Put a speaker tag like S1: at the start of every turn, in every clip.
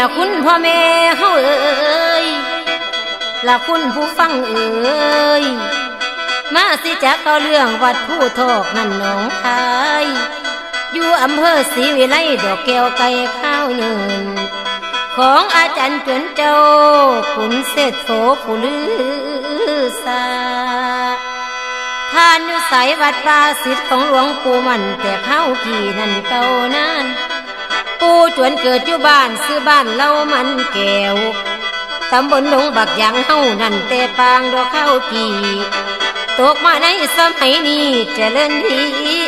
S1: ละคุณพ่อแม่เฮาเอ้ยละคุณผู้ฟังเอ้ยมาสิจักเอาเรื่องวัดผู้ทอกนั่นหนองคายอยู่อำเภอศรีวิไลดอกแก้วไก่ข้าวเนินของอาจารย์จวนเจ้าขุนเศรษโสผู้ลือสาท่านอยู่ใสวัดป่าสิทธิ์ของหลวงปู่มันแต่เข้ากี่นั่นเก่านาน ปู่จวนเกิดอยู่บ้านซื้อบ้านเล่ามันแก้วตำบลหลงบักยางเฮานั่นแต่ปางดอกข้าวกีตกมาในสมัยนี้เจริญดี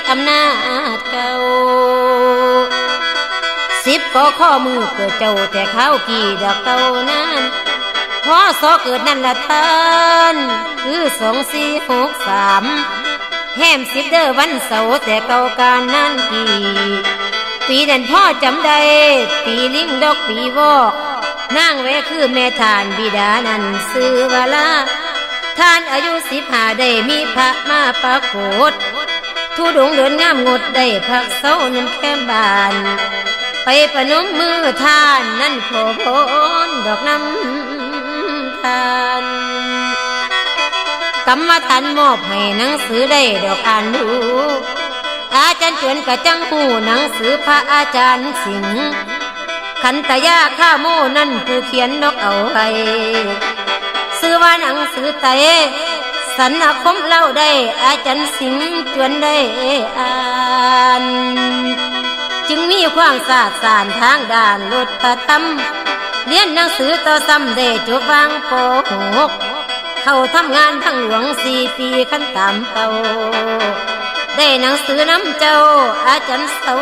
S1: อำนาจเก่าสิบก็ข้อมือเกิดเจ้าแต่ข้าวกี่ดอกเก่านานพอสอเกิดนั่นละท่านคือสองสี่หกสามแฮมสิบเดอวันเสาร์แต่เก่าการนั่นกี่ ปีนันพ่อจำได้ปีลิงดอกปีวอกนางแวคือแม่ทานบิดานันซื้อวาลาท่านอายุสิบห้าได้มีพระมาปรากฏทุดงเดินงามงดได้พักเศร้านั้นแค่บาน ไปประนมมือท่านนั่นขอพรดอกน้ำทานกรรมฐานมอบให้หนังสือได้ดอกอ่านดู อาจารย์จวนกะจังหูหนังสือพระอาจารย์สิงห์ขันตยาข้าโมนั่นผู้เขียนนกเอาไว้ซื้อว่าหนังสือไตสันอาคมเล่าได้ อาจารย์สิงห์จวนได้อ่านจึงมีความสาสารทางด้านลดพระธรรมเรียนหนังสือต่อซ้ำได้จบวางโปหก เข้าทำงานทั้งหลวงสี่ปีขั้นตามเก่า ได้หนังสือน้ำเจ้า อาจารย์เสา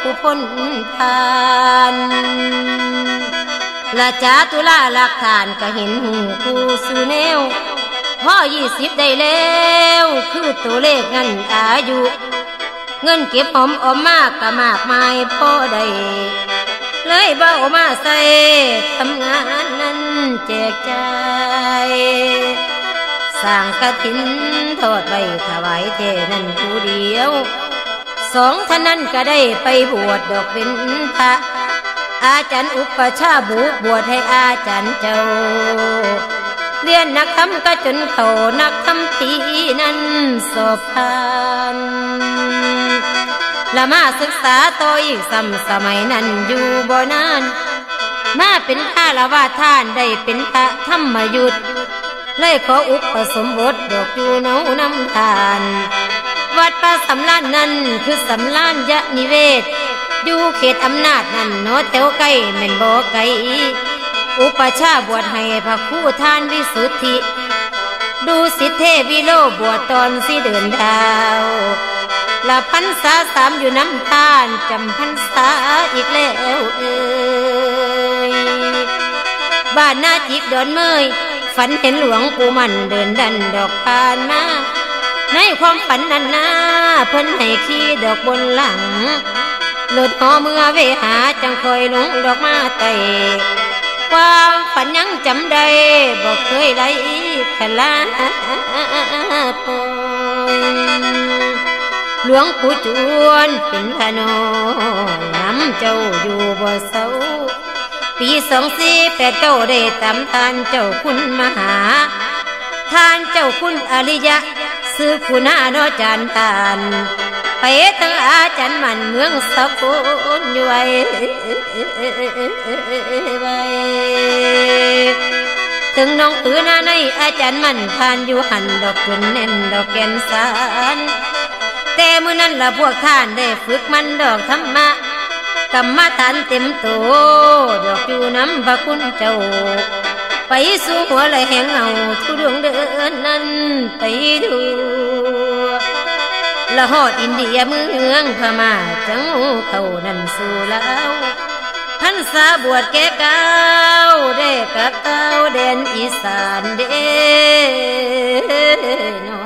S1: ผู้พ้นทานละจาตุลาหลักฐานก็เห็นหูผู้สูแนวพ่อยี่สิบได้แล้ว คือตัวเลขงั้นอายุ เงินเก็บหอมออมมากก็มากมายพอได้เลยเบ้ามาใส่ทำงานนั้นแจกใจ สร้างกระถินทอดไว้ถวายเทนั่นผู้เดียว สองท่านนั้นก็ได้ไปบวชดอกเป็นพระอาจารย์อุปชาบุบวชให้อาจารย์เจ้า เรียนนักทำก็จนเขานักทำทีนั้นสอบผ่านละมาศึกษาต่ออีกซ้ำสมัยนั้นอยู่บ่นาน มาเป็นข้าละว่าท่านได้เป็นพระธรรมยุทธ เลยขออุปสมบทดอกอยู่เนาน้ำทานวัดป่าสำลานนั้นคือสำลานยะนิเวศ อยู่เขตอำนาจนั่นโนแถวไกลแม่นบ่ไกลอุปชาบวชให้พระคู่ท่านวิสุทธิ ดูสิเทวิโลบวชตอนสิเดินดาวละพันษาสามอยู่น้ำตาลจำพันษาอีกแล้วเอ้ยบ้านนาจิกดอนเมย ฝันเห็นหลวงปู่มันเดินดันดอกผ่านมา ในความฝันนั้นนาเพิ่นให้ขี่ดอกบนหลังรถหอเมื่อเวหาจังคอยลงดอกมาไตความฝันยังจำได้บอกเคยได้ขลาปอยหลวงปู่จวนเป็นพระนอน้ำเจ้าอยู่บ่เศร้า ปีสองสี่แปดเก้าได้ตำทานเจ้าคุณมหา ทานเจ้าคุณอริยะ ซื้อคุณาโนจานทานไปทั้งอาจารย์มันเมืองสกุลอยู่ไว้ไว้ถึงน้องตือหน้าในอาจารย์มันทานอยู่หันดอกจุนแน่นดอกแก่นสารแต่มื่อนั้นละพวกท่านได้ฝึกมันดอกธรรมะ กรรมฐานเต็มโตดอกอยู่น้ำพระคุณเจ้า ไปสู่หัวไหลแหงเอาทุดวงเดินนั้นไปดูละหอดอินเดียเมืองพม่าจังเขานั่นสู่แล้วพันษาบวชแก่เก้าได้กับเก้าแดนอีสานเด้น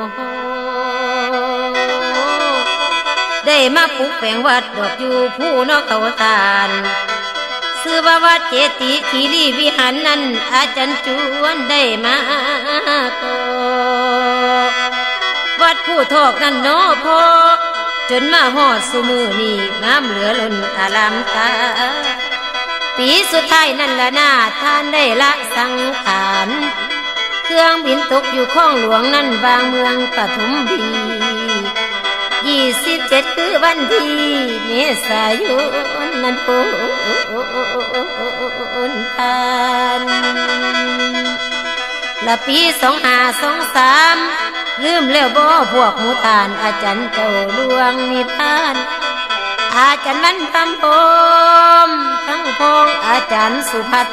S1: ได้มาปลูกแปลงวัดดอกอยู่ผู้นอกเขาทานซื้อว่าวัดเจติขีรีวิหารนั้น อาจารย์จวนได้มาก็วัดผู้ทอกนั่นนอพอจนมาหอดสุมือนี่งามเหลือล้นอารามตาปีสุดท้ายนั่นละหน้าท่านได้ละสังขารเครื่องบินตกอยู่ข้องหลวงนั่นบางเมืองปฐมบี ยี่สิบเจ็ดคือวันที่เมษายนนั่นโอนผ่านละปีสองห้าสองสามลืมแล้วบ่พวกหมูทานอาจารย์เจ้าหลวงนิพานอาจารย์มันคำพมทั้งพงอาจารย์สุพัฒ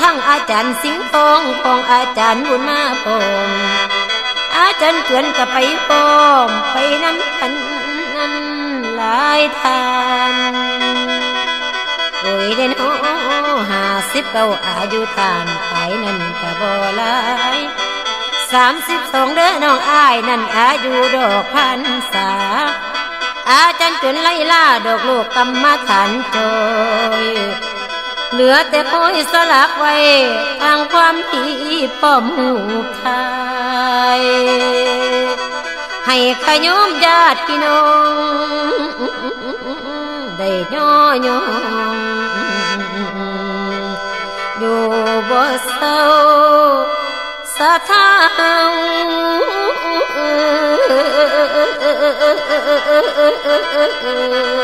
S1: ทั้งอาจารย์สิงห์ทองพองอาจารย์บุญมาพง จารย์เกือนกับไปพร้อมไปน้ำกันนั้นหลายทานโอ้ยเดนโอห้าสิบเก้าอายุทานไปนั่นกะบ่หลายสามสิบสองเด้อน้องอายนั่นอายุดอกพันษาอาจารย์จนไล่ล่าดอกลูกกรรมฐานโจยเหลือแต่โพยสลักไว้ทางความที่ป้อมหูไทย ให้ขยมญาติพี่น้องได้ย่อยองอยู่บ่เศร้าสะท้าโ